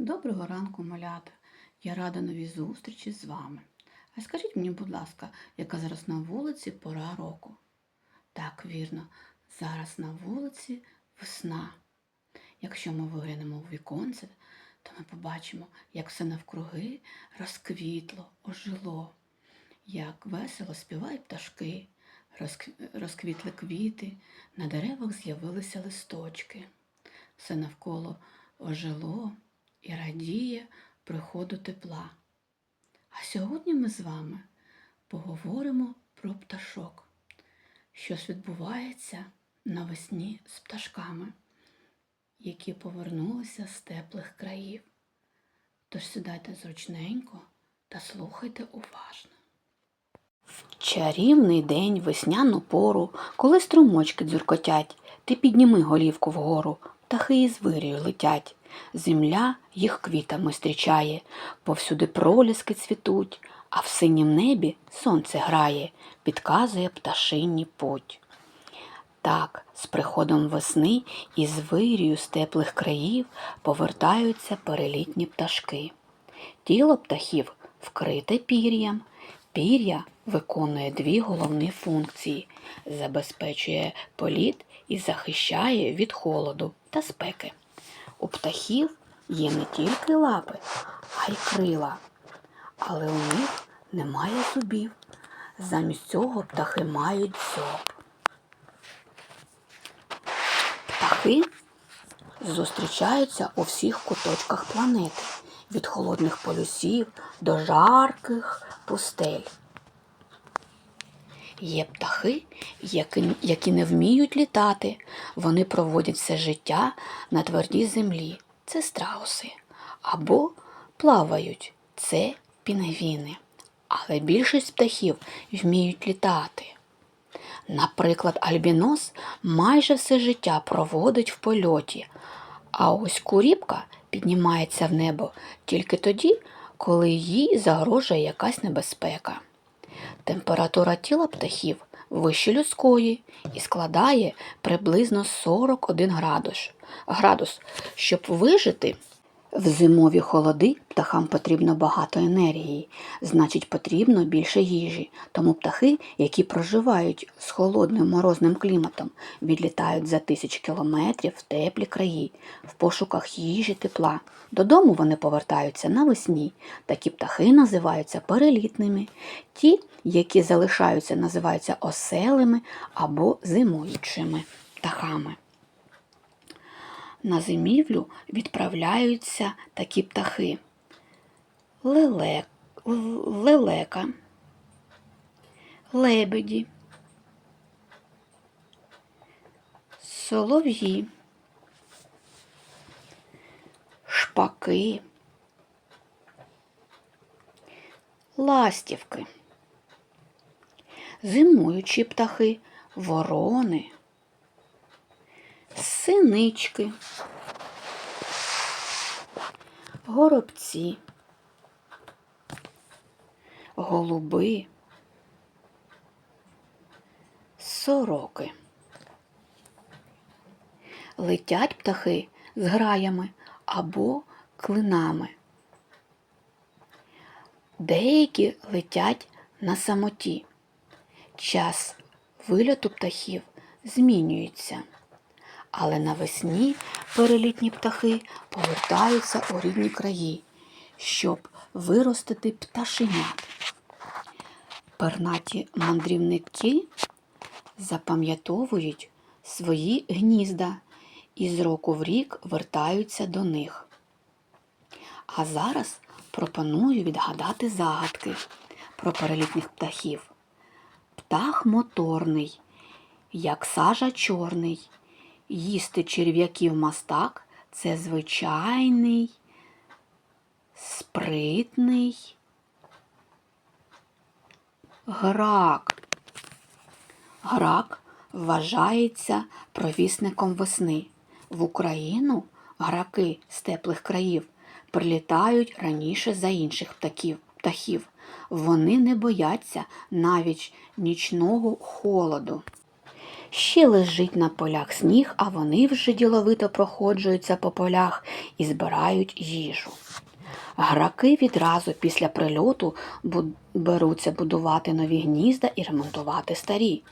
Доброго ранку, малята. Я рада новій зустрічі з вами. А скажіть мені, будь ласка, яка зараз на вулиці пора року? Так, вірно, зараз на вулиці весна. Якщо ми виглянемо в віконце, то ми побачимо, як все навкруги розквітло, ожило, як весело співають пташки, розквітли квіти, на деревах з'явилися листочки. Все навколо ожило і радіє приходу тепла. А сьогодні ми з вами поговоримо про пташок, що ж відбувається навесні з пташками, які повернулися з теплих країв. Тож сідайте зручненько та слухайте уважно. Чарівний день, весняну пору, коли струмочки дзюркотять, ти підніми голівку вгору, птахи із вирію летять. Земля їх квітами зустрічає, повсюди проліски цвітуть, а в синім небі сонце грає, підказує пташині путь. Так, з приходом весни із вирію з теплих країв повертаються перелітні пташки. Тіло птахів вкрите пір'ям. Пір'я виконує дві головні функції: забезпечує політ і захищає від холоду та спеки. У птахів є не тільки лапи, а й крила, але у них немає зубів. Замість цього птахи мають зоб. Птахи зустрічаються у всіх куточках планети, від холодних полюсів до жарких пустель. Є птахи, які, які не вміють літати. Вони проводять все життя на твердій землі. Це страуси. Або плавають. Це пінгвіни. Але більшість птахів вміють літати. Наприклад, альбінос майже все життя проводить в польоті, а ось куріпка піднімається в небо тільки тоді, коли їй загрожує якась небезпека. Температура тіла птахів вище людської і складає приблизно 41 градус. градус. Щоб вижити в зимові холоди птахам потрібно багато енергії, значить потрібно більше їжі. Тому птахи, які проживають з холодним морозним кліматом, відлітають за тисяч кілометрів в теплі краї, в пошуках їжі тепла. Додому вони повертаються навесні. Такі птахи називаються перелітними. Ті, які залишаються, називаються оселими або зимуючими птахами. На зимівлю відправляються такі птахи. Лелек, лелека, лебеді, солов'ї, шпаки, ластівки, зимуючі птахи, ворони, синички, горобці, голуби, сороки. Летять птахи з граями або клинами. Деякі летять на самоті. Час вильоту птахів змінюється. Але навесні перелітні птахи повертаються у рідні краї, щоб виростити пташенят. Пернаті мандрівники запам'ятовують свої гнізда і з року в рік вертаються до них. А зараз пропоную відгадати загадки про перелітніх птахів. Птах моторний, як сажа чорний. Їсти черв'яків мастак це звичайний, спритний грак. Грак вважається провісником весни. В Україну граки з теплих країв прилітають раніше за інших птахів. птахів. Вони не бояться навіть нічного холоду. Ще лежить на полях сніг, а вони вже діловито проходжуються по полях і збирають їжу. Граки відразу після прильоту беруться будувати нові гнізда і ремонтувати старі.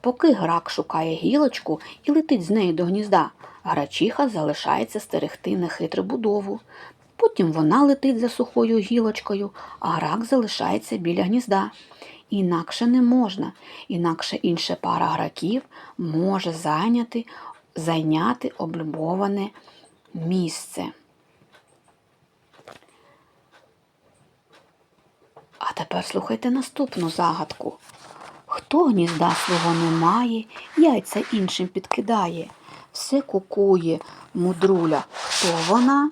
Поки грак шукає гілочку і летить з нею до гнізда, грачиха залишається стерегти нехитру будову. Потім вона летить за сухою гілочкою, а грак залишається біля гнізда. Інакше не можна, інакше інша пара граків може зайняти, зайняти облюбоване місце. А тепер слухайте наступну загадку. Хто гнізда свого не має, яйця іншим підкидає, все кукує мудруля. Хто вона?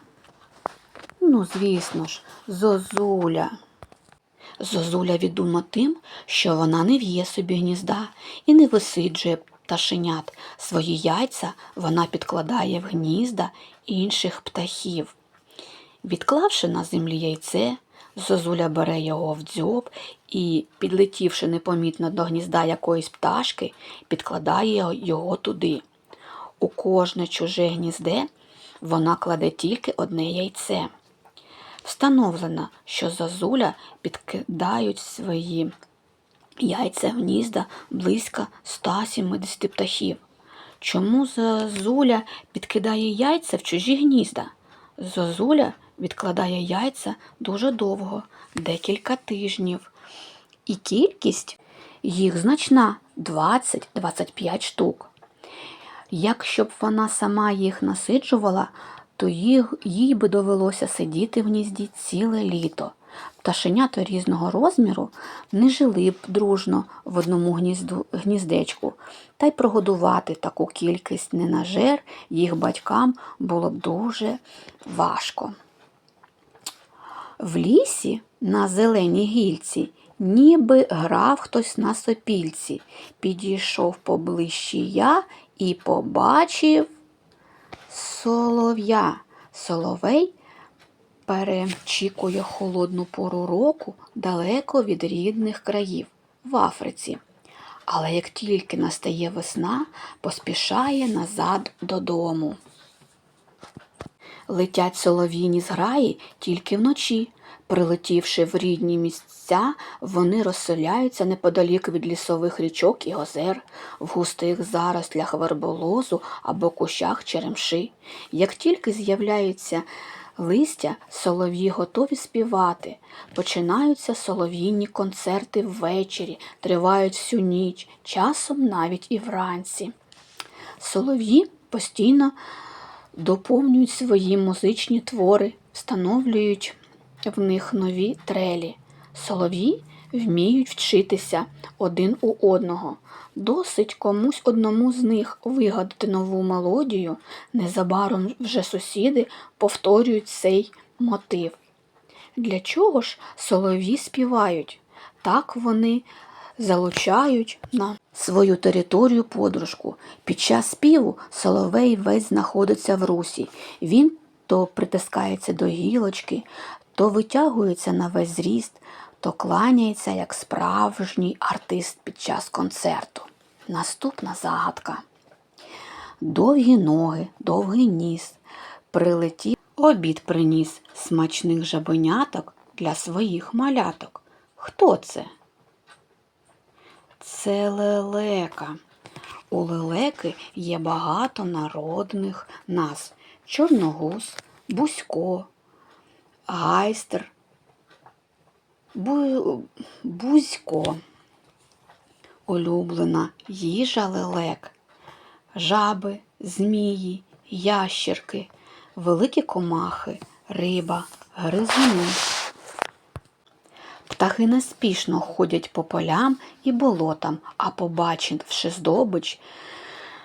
Ну, звісно ж, зозуля. Зозуля відома тим, що вона не в'є собі гнізда і не висиджує пташенят. Свої яйця вона підкладає в гнізда інших птахів. Відклавши на землі яйце, Зозуля бере його в дзьоб і, підлетівши непомітно до гнізда якоїсь пташки, підкладає його туди. У кожне чуже гнізде вона кладе тільки одне яйце. Встановлено, що зозуля підкидають свої яйця гнізда близько 170 птахів. Чому зозуля підкидає яйця в чужі гнізда? Зозуля відкладає яйця дуже довго, декілька тижнів. І кількість їх значна 20-25 штук. Якщо б вона сама їх насиджувала, то їй би довелося сидіти в гнізді ціле літо. Пташенята різного розміру не жили б дружно в одному гнізду, гніздечку, та й прогодувати таку кількість ненажер їх батькам було б дуже важко. В лісі на зеленій гільці ніби грав хтось на сопільці. Підійшов поближче я і побачив солов'я. Соловей перечікує холодну пору року далеко від рідних країв в Африці. Але як тільки настає весна, поспішає назад додому. Летять солов'їні зграї тільки вночі. Прилетівши в рідні місця, вони розселяються неподалік від лісових річок і озер, в густих зарослях верболозу або кущах черемши. Як тільки з'являються листя, солов'ї готові співати. Починаються солов'їні концерти ввечері, тривають всю ніч, часом навіть і вранці. Солов'ї постійно доповнюють свої музичні твори, встановлюють в них нові трелі. Солов'ї вміють вчитися один у одного. Досить комусь одному з них вигадати нову мелодію, незабаром вже сусіди повторюють цей мотив. Для чого ж солов'ї співають? Так вони залучають на свою територію подружку. Під час співу соловей весь знаходиться в русі. Він то притискається до гілочки, то витягується на весь зріст, то кланяється як справжній артист під час концерту. Наступна загадка. Довгі ноги, довгий ніс. Прилетів, обід приніс смачних жабеняток для своїх маляток. Хто це? Це лелека. У лелеки є багато народних назв. Чорногуз, Бузько, Гайстер, Бу... Бузько. Улюблена їжа лелек, жаби, змії, ящерки, великі комахи, риба, гризуни. Птахи неспішно ходять по полям і болотам, а побачивши здобич,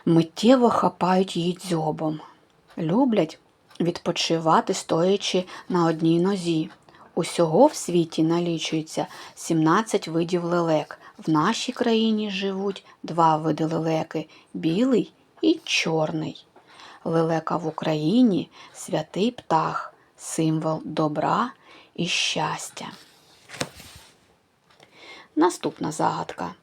миттєво хапають її дзьобом. Люблять відпочивати, стоячи на одній нозі. Усього в світі налічується 17 видів лелек. В нашій країні живуть два види лелеки білий і чорний. Лелека в Україні святий птах, символ добра і щастя. Наступна загадка.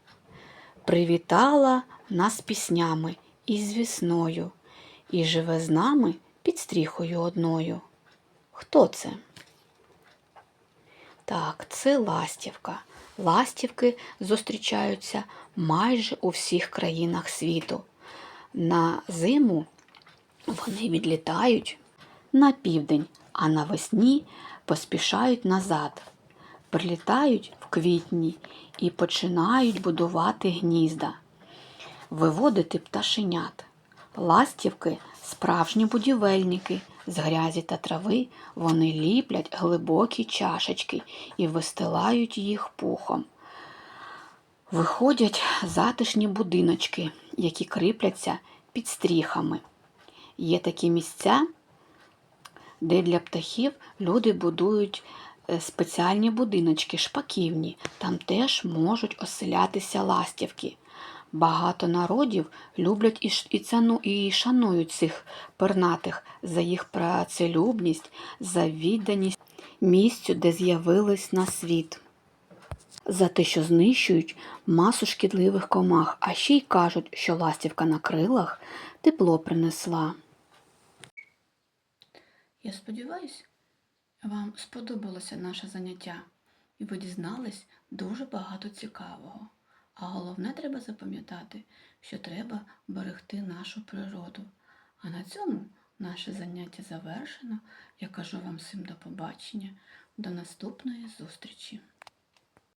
Привітала нас піснями і з весною, і живе з нами під стріхою одною. Хто це? Так, це ластівка. Ластівки зустрічаються майже у всіх країнах світу. На зиму вони відлітають на південь, а навесні поспішають назад. Прилітають в квітні і починають будувати гнізда, виводити пташенят. Ластівки справжні будівельники. З грязі та трави вони ліплять глибокі чашечки і вистилають їх пухом. Виходять затишні будиночки, які кріпляться під стріхами. Є такі місця, де для птахів люди будують е, спеціальні будиночки, шпаківні. Там теж можуть оселятися ластівки. Багато народів люблять і, ціну, і шанують цих пернатих за їх працелюбність, за відданість місцю, де з'явились на світ. За те, що знищують масу шкідливих комах, а ще й кажуть, що ластівка на крилах тепло принесла. Я сподіваюся, вам сподобалося наше заняття, і ви дізнались дуже багато цікавого. А головне треба запам'ятати, що треба берегти нашу природу. А на цьому наше заняття завершено. Я кажу вам всім до побачення, до наступної зустрічі.